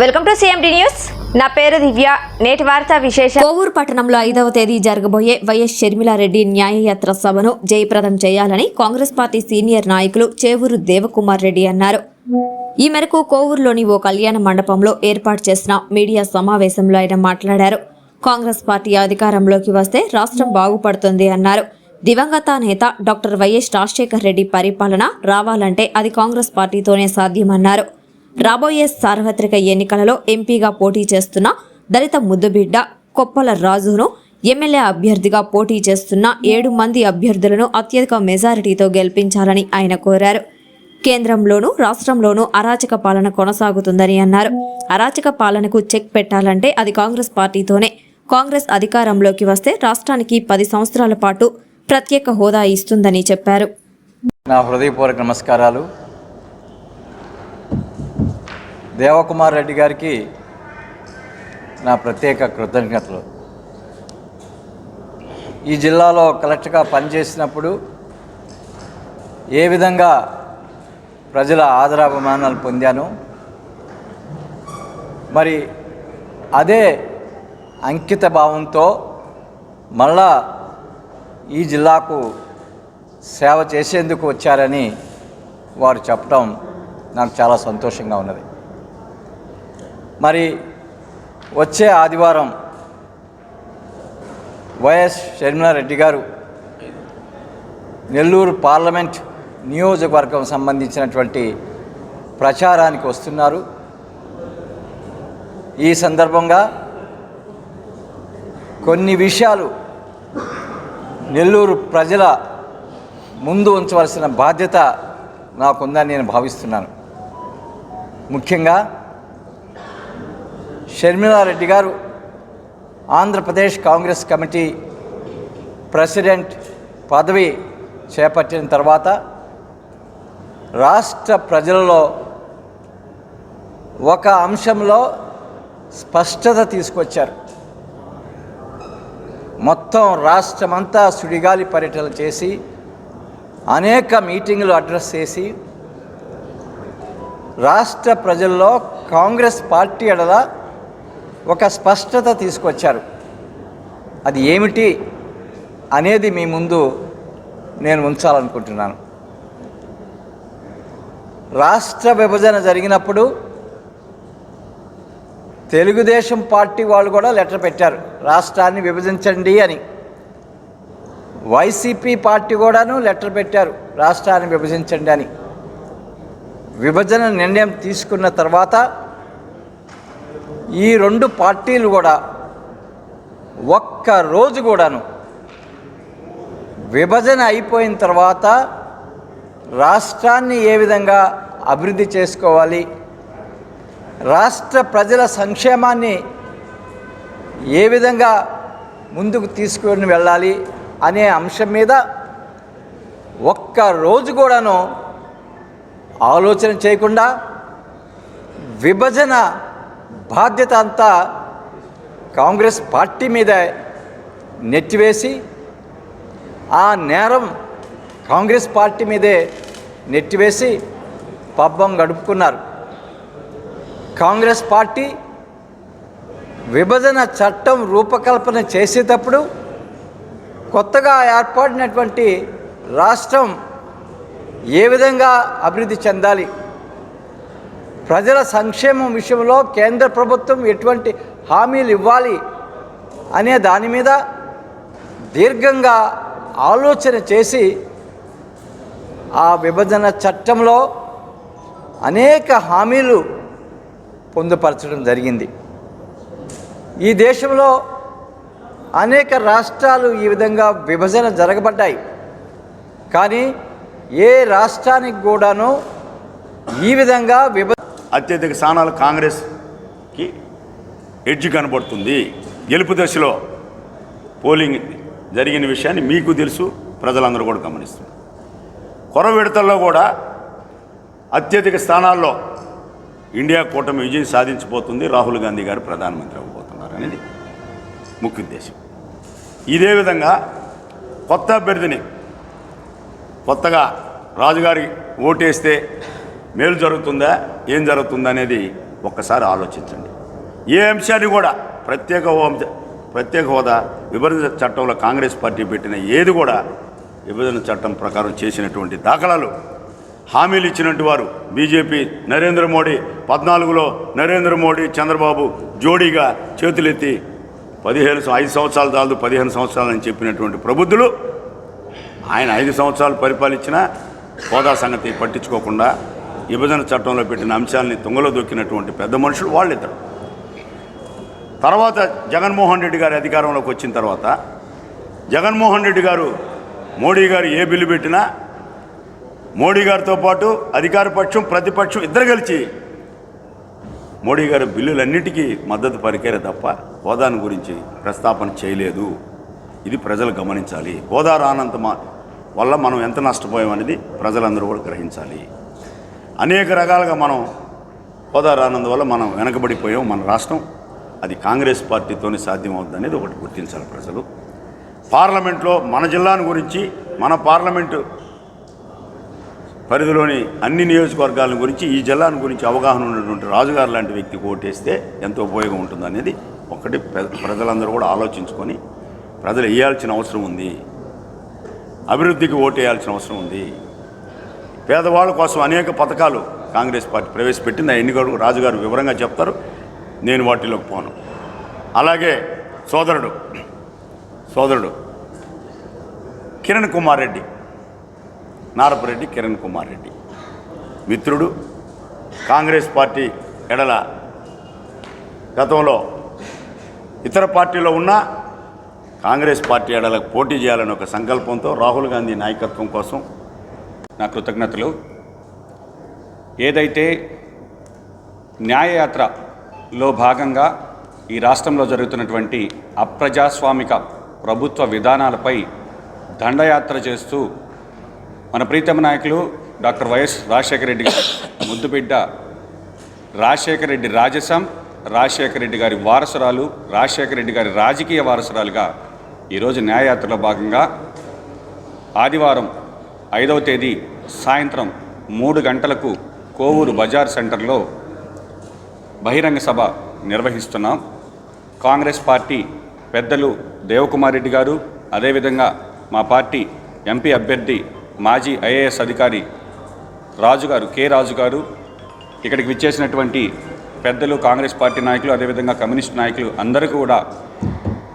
Welcome to CMD news నా పేరు దివ్య. నేటి వార్త విశేష కోవూరు పట్టణంలో ఐదవ తేదీ జరగబోయే వైఎస్ షర్మిలారెడ్డి న్యాయయాత్ర సభను జయప్రదం చేయాలని కాంగ్రెస్ పార్టీ సీనియర్ నాయకులు చేవూరు దేవకుమార్ రెడ్డి అన్నారు. ఈ మేరకు కోవూరులోని ఓ కళ్యాణ మండపంలో ఏర్పాటు చేసిన మీడియా సమావేశంలో ఆయన మాట్లాడారు. కాంగ్రెస్ పార్టీ అధికారంలోకి వస్తే రాష్ట్రం బాగుపడుతుంది అన్నారు. దివంగత నేత డాక్టర్ వైఎస్ రాజశేఖర్ రెడ్డి పరిపాలన రావాలంటే అది కాంగ్రెస్ పార్టీతోనే సాధ్యమన్నారు. రాబోయే సార్వత్రిక ఎన్నికలలో ఎంపీగా పోటీ చేస్తున్న దళిత ముద్దుబిడ్డ కొప్పల రాజును ఎమ్మెల్యే అభ్యర్థిగా పోటీ చేస్తున్న ఏడు మంది అభ్యర్థులను అత్యధిక మెజారిటీతో గెలిపించాలని ఆయన కోరారు. కేంద్రంలోనూ రాష్ట్రంలోనూ అరాచక పాలన కొనసాగుతుందని అన్నారు. అరాచక పాలనకు చెక్ పెట్టాలంటే అది కాంగ్రెస్ పార్టీతోనే. కాంగ్రెస్ అధికారంలోకి వస్తే రాష్ట్రానికి పది సంవత్సరాల పాటు ప్రత్యేక హోదా ఇస్తుందని చెప్పారు. నా హృదయపూర్వక నమస్కారాలు. దేవకుమార్ రెడ్డి గారికి నా ప్రత్యేక కృతజ్ఞతలు. ఈ జిల్లాలో కలెక్టర్గా పనిచేసినప్పుడు ఏ విధంగా ప్రజల ఆదరాభిమానాలు పొందాను మరి అదే అంకిత భావంతో మళ్ళా ఈ జిల్లాకు సేవ చేసేందుకు వచ్చారని వారు చెప్పడం నాకు చాలా సంతోషంగా ఉన్నది. మరి వచ్చే ఆదివారం వైఎస్ షర్మిలారెడ్డి గారు నెల్లూరు పార్లమెంట్ నియోజకవర్గం సంబంధించినటువంటి ప్రచారానికి వస్తున్నారు. ఈ సందర్భంగా కొన్ని విషయాలు నెల్లూరు ప్రజల ముందు ఉంచవలసిన బాధ్యత నాకుందని నేను భావిస్తున్నాను. ముఖ్యంగా షర్మిలారెడ్డి గారు ఆంధ్రప్రదేశ్ కాంగ్రెస్ కమిటీ ప్రెసిడెంట్ పదవి చేపట్టిన తర్వాత రాష్ట్ర ప్రజలలో ఒక అంశంలో స్పష్టత తీసుకొచ్చారు. మొత్తం రాష్ట్రమంతా సుడిగాలి పర్యటన చేసి అనేక మీటింగులు అడ్రస్ చేసి రాష్ట్ర ప్రజల్లో కాంగ్రెస్ పార్టీ ఎడల ఒక స్పష్టత తీసుకొచ్చారు. అది ఏమిటి అనేది మీ ముందు నేను ఉంచాలనుకుంటున్నాను. రాష్ట్ర విభజన జరిగినప్పుడు తెలుగుదేశం పార్టీ వాళ్ళు కూడా లెటర్ పెట్టారు. రాష్ట్రాన్ని విభజించండి అని. వైసీపీ పార్టీ కూడాను లెటర్ పెట్టారు. రాష్ట్రాన్ని విభజించండి అని. విభజన నిర్ణయం తీసుకున్న తర్వాత ఈ రెండు పార్టీలు కూడా ఒక్క రోజు కూడాను విభజన అయిపోయిన తర్వాత రాష్ట్రాన్ని ఏ విధంగా అభివృద్ధి చేసుకోవాలి రాష్ట్ర ప్రజల సంక్షేమాన్ని ఏ విధంగా ముందుకు తీసుకొని వెళ్ళాలి అనే అంశం మీద ఒక్క రోజు కూడాను ఆలోచన చేయకుండా విభజన బాధ్యత అంతా కాంగ్రెస్ పార్టీ మీద నెట్టివేసి ఆ నేరం కాంగ్రెస్ పార్టీ మీదే నెట్టివేసి పబ్బం గడుపుకున్నారు. కాంగ్రెస్ పార్టీ విభజన చట్టం రూపకల్పన చేసేటప్పుడు కొత్తగా ఏర్పడినటువంటి రాష్ట్రం ఏ విధంగా అభివృద్ధి చెందాలి? ప్రజల సంక్షేమం విషయంలో కేంద్ర ప్రభుత్వం ఎటువంటి హామీలు ఇవ్వాలి అనే దాని మీద దీర్ఘంగా ఆలోచన చేసి ఆ విభజన చట్టంలో అనేక హామీలు పొందుపరచడం జరిగింది. ఈ దేశంలో అనేక రాష్ట్రాలు ఈ విధంగా విభజన జరగబడ్డాయి. కానీ ఏ రాష్ట్రానికి కూడాను ఈ విధంగా విభ అత్యధిక స్థానాలు కాంగ్రెస్కి ఎడ్జ్ కనబడుతుంది. గెలుపు దశలో పోలింగ్ జరిగిన విషయాన్ని మీకు తెలుసు ప్రజలందరూ కూడా గమనిస్తున్నారు. కొర విడతల్లో కూడా అత్యధిక స్థానాల్లో ఇండియా కూటమి విజయం సాధించబోతుంది. రాహుల్ గాంధీ గారు ప్రధానమంత్రి అవ్వబోతున్నారు అనేది ముఖ్య ఉద్దేశం. ఇదే విధంగా కొత్త అభ్యర్థిని కొత్తగా రాజుగారి ఓటేస్తే మేలు జరుగుతుందా? ఏం జరుగుతుందా అనేది ఒక్కసారి ఆలోచించండి. ఏ అంశాన్ని కూడా ప్రత్యేక హోదా ప్రత్యేక హోదా విభజన చట్టంలో కాంగ్రెస్ పార్టీ పెట్టిన ఏది కూడా విభజన చట్టం ప్రకారం చేసినటువంటి దాఖలాలు హామీలు ఇచ్చినట్టు వారు బీజేపీ నరేంద్ర మోడీ పద్నాలుగులో నరేంద్ర మోడీ చంద్రబాబు జోడీగా చేతులెత్తి పదిహేను ఐదు సంవత్సరాలు చాలదు పదిహేను సంవత్సరాలని చెప్పినటువంటి ప్రబుద్ధులు ఆయన ఐదు సంవత్సరాలు పరిపాలించిన హోదా సంగతి పట్టించుకోకుండా విభజన చట్టంలో పెట్టిన అంశాలని తుంగలో దొక్కినటువంటి పెద్ద మనుషులు వాళ్ళిద్దరు. తర్వాత జగన్మోహన్ రెడ్డి గారి అధికారంలోకి వచ్చిన తర్వాత జగన్మోహన్ రెడ్డి గారు మోడీ గారు ఏ బిల్లు పెట్టినా మోడీ గారితో పాటు అధికార పక్షం ప్రతిపక్షం ఇద్దరు కలిసి మోడీ గారు బిల్లులన్నిటికీ మద్దతు పరికారే తప్ప హోదాను గురించి ప్రస్తాపన చేయలేదు. ఇది ప్రజలు గమనించాలి. హోదా రానంత మా వల్ల మనం ఎంత నష్టపోయామనేది ప్రజలందరూ కూడా గ్రహించాలి. అనేక రకాలుగా మనం హోదా రానందువల్ల మనం వెనకబడిపోయాం మన రాష్ట్రం. అది కాంగ్రెస్ పార్టీతోనే సాధ్యమవుతుంది అనేది ఒకటి గుర్తించాలి ప్రజలు. పార్లమెంట్లో మన జిల్లాను గురించి మన పార్లమెంటు పరిధిలోని అన్ని నియోజకవర్గాల గురించి ఈ జిల్లాను గురించి అవగాహన ఉన్నటువంటి రాజుగారు లాంటి వ్యక్తికి ఓటేస్తే ఎంత ఉపయోగం ఉంటుంది అనేది ఒకటి ప్ర- ప్రజలందరూ కూడా ఆలోచించుకొని ప్రజలు వేయాల్సిన అవసరం ఉంది. అభివృద్ధికి ఓటేయాల్సిన అవసరం ఉంది. పేదవాళ్ళ కోసం అనేక పథకాలు కాంగ్రెస్ పార్టీ ప్రవేశపెట్టింది. ఆ ఎన్నికలు రాజుగారు వివరంగా చెప్తారు. నేను వాటిలోకి పోను. అలాగే సోదరుడు సోదరుడు కిరణ్ కుమార్ రెడ్డి నారపరెడ్డి కిరణ్ కుమార్ రెడ్డి. మిత్రుడు కాంగ్రెస్ పార్టీ ఎడల గతంలో ఇతర పార్టీలో ఉన్న కాంగ్రెస్ పార్టీ ఎడలకు పోటీ చేయాలని ఒక సంకల్పంతో రాహుల్ గాంధీ నాయకత్వం కోసం నా కృతజ్ఞతలు. ఏదైతే న్యాయయాత్రలో భాగంగా ఈ రాష్ట్రంలో జరుగుతున్నటువంటి అప్రజాస్వామిక ప్రభుత్వ విధానాలపై దండయాత్ర చేస్తూ మన ప్రీతమ నాయకులు డాక్టర్ వైఎస్ రాజశేఖర రెడ్డి గారి ముద్దుబిడ్డ రాజశేఖర రెడ్డి రాజసం రాజశేఖర రెడ్డి గారి వారసురాలు రాజశేఖర రెడ్డి గారి రాజకీయ వారసురాలుగా ఈరోజు న్యాయయాత్రలో భాగంగా ఆదివారం ఐదవ తేదీ సాయంత్రం మూడు గంటలకు కోవూరు బజార్ సెంటర్లో బహిరంగ సభ నిర్వహిస్తున్నాం. కాంగ్రెస్ పార్టీ పెద్దలు దేవకుమార్ రెడ్డి గారు అదేవిధంగా మా పార్టీ ఎంపీ అభ్యర్థి మాజీ ఐఏఎస్ అధికారి రాజుగారు కె రాజు గారు. ఇక్కడికి విచ్చేసినటువంటి పెద్దలు కాంగ్రెస్ పార్టీ నాయకులు అదేవిధంగా కమ్యూనిస్ట్ నాయకులు అందరికీ కూడా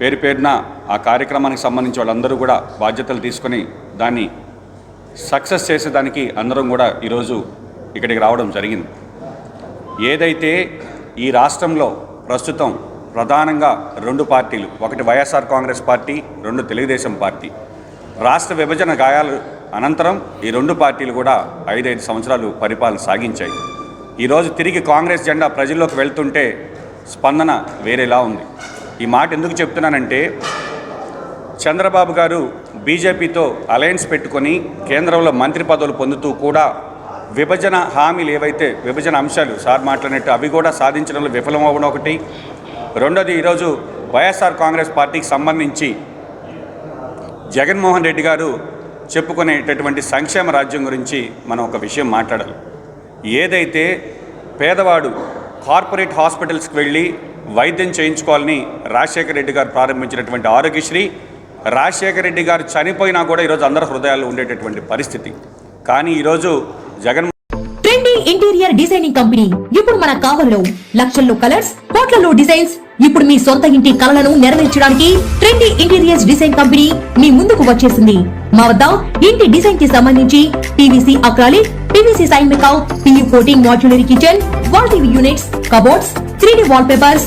పేరు పేరున ఆ కార్యక్రమానికి సంబంధించి వాళ్ళందరూ కూడా బాధ్యతలు తీసుకొని దాన్ని సక్సెస్ చేసేదానికి అందరం కూడా ఈరోజు ఇక్కడికి రావడం జరిగింది. ఏదైతే ఈ రాష్ట్రంలో ప్రస్తుతం ప్రధానంగా రెండు పార్టీలు ఒకటి వైఎస్ఆర్ కాంగ్రెస్ పార్టీ రెండు తెలుగుదేశం పార్టీ. రాష్ట్ర విభజన గాయాలు అనంతరం ఈ రెండు పార్టీలు కూడా ఐదైదు సంవత్సరాలు పరిపాలన సాగించాయి. ఈరోజు తిరిగి కాంగ్రెస్ జెండా ప్రజల్లోకి వెళ్తుంటే స్పందన వేరేలా ఉంది. ఈ మాట ఎందుకు చెప్తున్నానంటే చంద్రబాబు గారు బీజేపీతో అలయన్స్ పెట్టుకొని కేంద్రంలో మంత్రి పదవులు పొందుతూ కూడా విభజన హామీలు ఏవైతే విభజన అంశాలు సార్ మాట్లాడినట్టు అవి కూడా సాధించడంలో విఫలమవ్వడం ఒకటి. రెండోది ఈరోజు వైఎస్ఆర్ కాంగ్రెస్ పార్టీకి సంబంధించి జగన్మోహన్ రెడ్డి గారు చెప్పుకునేటటువంటి సంక్షేమ రాజ్యం గురించి మనం ఒక విషయం మాట్లాడాలి. ఏదైతే పేదవాడు కార్పొరేట్ హాస్పిటల్స్కి వెళ్ళి వైద్యం చేయించుకోవాలని రాజశేఖర రెడ్డి గారు ప్రారంభించినటువంటి ఆరోగ్యశ్రీ రాజశేఖర రెడ్డి గారు చనిపోయినా కూడా ఈరోజు అందరి హృదయాల్లో ఉండేటటువంటి పరిస్థితి. కానీ ఈరోజు Jagan trendy interior designing company. ఇప్పుడు మన కావల్లో లక్షల్లో కలర్స్ కోట్లలో డిజైన్స్. ఇప్పుడు మీ సొంత ఇంటి కలలను నెరవేర్చడానికి ట్రెండీ ఇంటీరియర్స్ డిజైన్ కంపెనీ మీ ముందుకు వచ్చేసింది. మా వద్ద ఇంటి డిజైన్కి సంబంధించి పీవీసీ అక్రాలిక్ పీవీసీ సైన్ మేకౌట్ PU coating modular kitchen wall TV units cupboards three D wallpapers